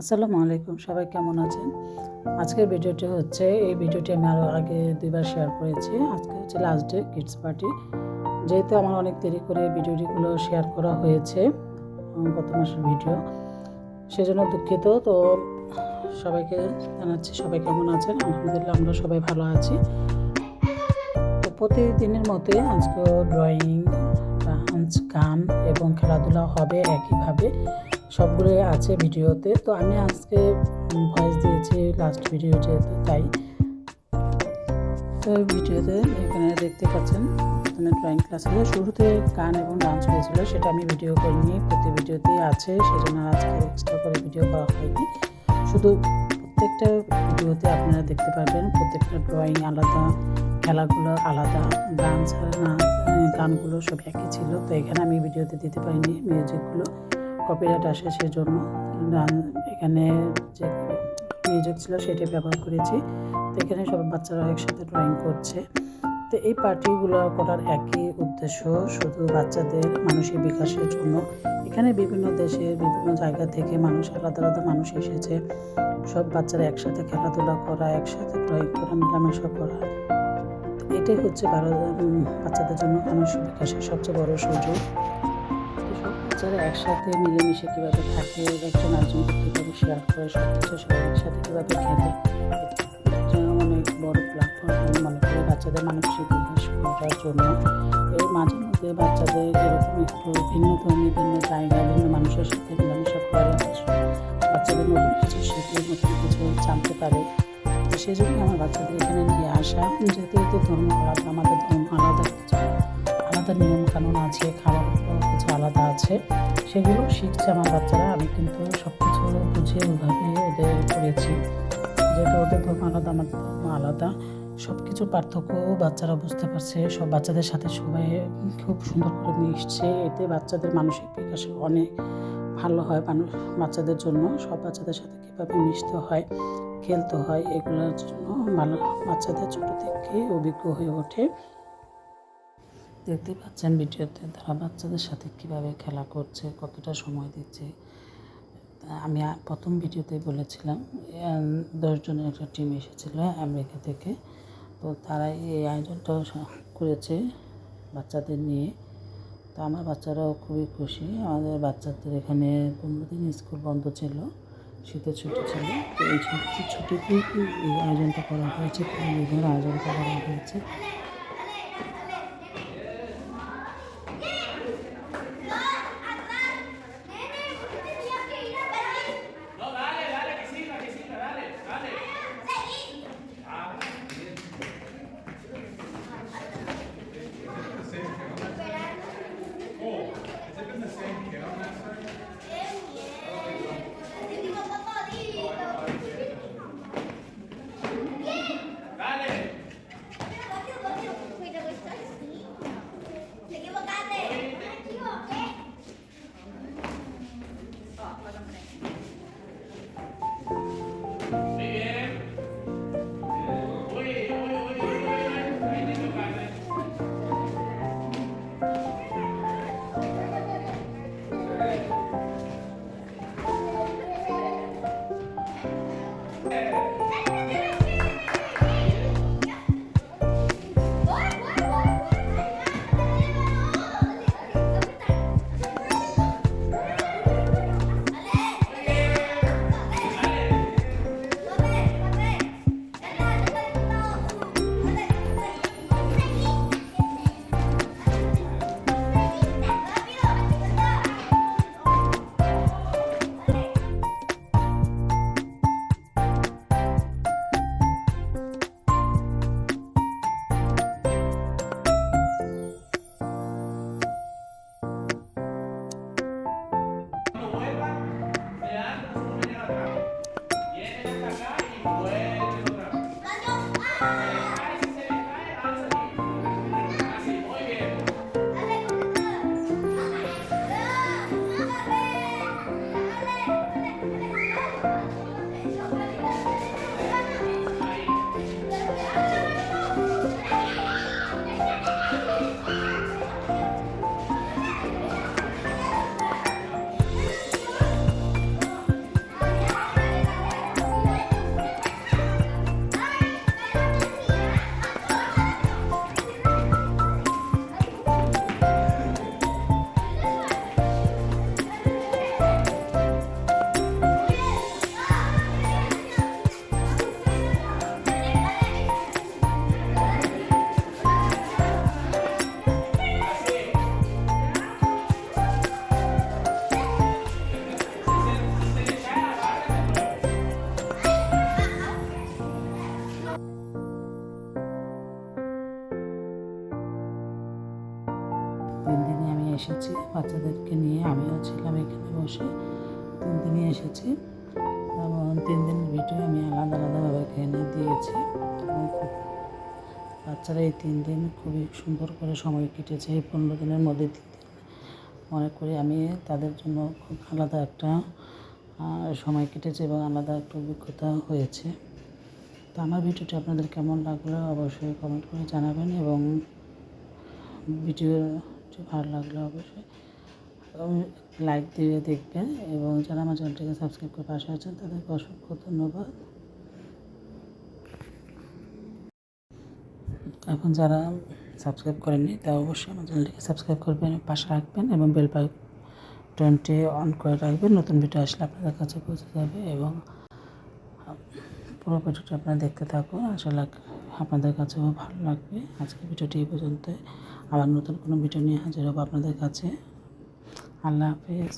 আসসালামু আলাইকুম, সবাই কেমন আছেন? আজকের ভিডিওটি হচ্ছে, এই ভিডিওটি আমি আরও আগে দুইবার শেয়ার করেছি। আজকে হচ্ছে লাস্ট ডে কিডস পার্টি যেহেতু আমার অনেক দেরি করে ভিডিওটিগুলো শেয়ার করা হয়েছে গত মাসের ভিডিও সেজন্য দুঃখিত। তো সবাইকে জানাচ্ছি, সবাই কেমন আছেন? আলহামদুলিল্লাহ আমরা সবাই ভালো আছি। তো প্রতিদিনের মতোই আজকেও ড্রয়িং ডান্স গান এবং খেলাধুলা হবে একইভাবে। সবগুলোই আছে ভিডিওতে। তো আমি আজকে ভয়েস দিয়েছি লাস্ট ভিডিও যেহেতু, তাই। তো ভিডিওতে এখানে দেখতে পাচ্ছেন প্রথমে ড্রয়িং ক্লাস শুরুতে গান এবং ডান্স হয়েছিল, সেটা আমি ভিডিও করিনি। প্রতি ভিডিওতেই আছে, সেজন্য আজকে এক্সট্রা করে ভিডিও করা হয়নি। শুধু প্রত্যেকটা ভিডিওতে আপনারা দেখতে পারবেন, প্রত্যেকটা ড্রয়িং আলাদা, খেলাগুলো আলাদা ডান্স নাচ গানগুলো সব একই ছিল। তো এখানে আমি ভিডিওতে দিতে পারিনি মিউজিকগুলো কপিরাইট আসে সেজন্য গান এখানে যে মিউজিক ছিল সেটাই ব্যবহার করেছি। তো এখানে সব বাচ্চারা একসাথে ড্রয়িং করছে। তো এই পার্টিগুলো করার একই উদ্দেশ্য শুধু বাচ্চাদের মানসিক বিকাশের জন্য। এখানে বিভিন্ন দেশের বিভিন্ন জায়গা থেকে মানুষ আলাদা আলাদা মানুষ এসেছে। সব বাচ্চারা একসাথে খেলাধুলা করা, একসাথে ড্রয়িং করা, মেলামেশা করা। এটাই হচ্ছে বাচ্চাদের জন্য মানসিক বিকাশের সবচেয়ে বড় সুযোগ। বাচ্চারা একসাথে মিলেমিশে কীভাবে থাকে, একজন আরেকজনকে কীভাবে শেয়ার করে সব কিছু সবাই একসাথে কীভাবে খেলে অনেক বড় প্ল্যাটফর্ম মনে করি বাচ্চাদের মানসিক বিকাশ করার জন্য। এর মাঝে মধ্যে বাচ্চাদের এরকম একটু ভিন্ন ধর্মী, ভিন্ন জায়গায়, ভিন্ন মানুষের সাথে মেলামেশা করে, বাচ্চাদের নতুন কিছু শিখে, নতুন কিছু জানতে পারে। তো সেই জন্য আমার বাচ্চাদের এখানে নিয়ে আসা যেহেতু ধর্ম আলাদা, আমাদের ধর্ম আলাদা আলাদা নিয়ম কানুন আছে, খাবার কিছু আলাদা আছে, সেগুলো শিখছে আমার বাচ্চারা। আমি কিন্তু সব কিছু বুঝিয়ে ওইভাবে ওদের করেছি। যেহেতু ওদের ধর্ম আলাদা, আমার ধর্ম আলাদা সব কিছু পার্থক্য বাচ্চারা বুঝতে পারছে। সব বাচ্চাদের সাথে সবাই খুব সুন্দর করে মিশছে। এতে বাচ্চাদের মানসিক বিকাশে অনেক ভালো হয় মানুষ বাচ্চাদের জন্য। সব বাচ্চাদের সাথে কীভাবে মিশতে হয়, খেলতে হয়, এগুলোর জন্য ভালো বাচ্চাদের ছোটো থেকে অভিজ্ঞ হয়ে ওঠে। দেখতে পাচ্ছেন ভিডিওতে তারা বাচ্চাদের সাথে কীভাবে খেলা করছে, কতটা সময় দিচ্ছে। আমি প্রথম ভিডিওতে বলেছিলাম দশজনের একটা টিম এসেছিল আমেরিকা থেকে। তো তারা এই আয়োজনটা করেছে বাচ্চাদের নিয়ে। তো আমার বাচ্চারাও খুবই খুশি। আমাদের বাচ্চাদের এখানে পনেরো দিন স্কুল বন্ধ ছিল, শীতের ছুটি ছিল। তো এই ছুটিতেই এই আয়োজনটা করা হয়েছে আয়োজনটা করা হয়েছে। É. এসেছি। বাচ্চাদেরকে নিয়ে আমিও ছিলাম এখানে বসে। তিন দিনই এসেছি। এবং তিন দিনের ভিডিও আমি আলাদা আলাদাভাবে এখানে দিয়েছি। বাচ্চারা এই তিন দিন খুবই সুন্দর করে সময় কেটেছে। এই পনেরো দিনের মধ্যে তিন দিন মনে করি আমি তাদের জন্য খুব আলাদা একটা সময় কেটেছে এবং আলাদা একটা অভিজ্ঞতা হয়েছে। তো আমার ভিডিওটি আপনাদের কেমন লাগল অবশ্যই কমেন্ট করে জানাবেন এবং ভিডিওটি ভালো লাগলে অবশ্যই। লাইক দিয়ে দেখবেন এবং যারা আমার চ্যানেলটিকে সাবস্ক্রাইব করে পাশে আছেন, তাদেরকে অসংখ্য ধন্যবাদ। এখন যারা সাবস্ক্রাইব করেননি তা অবশ্যই আমার চ্যানেলটিকে সাবস্ক্রাইব করবেন, পাশে রাখবেন এবং বেল বাটনটি অন করে রাখবেন। নতুন ভিডিও আসলে আপনাদের কাছে পৌঁছে যাবে এবং পুরো ভিডিওটি আপনারা দেখতে থাকুন। আসলে আপনাদের কাছেও ভালো লাগবে। আজকে ভিডিওটি এই পর্যন্ত আবার নতুন কোনো ভিডিও নিয়ে হাজির হব আপনাদের কাছে। আল্লাহ হাফেজ।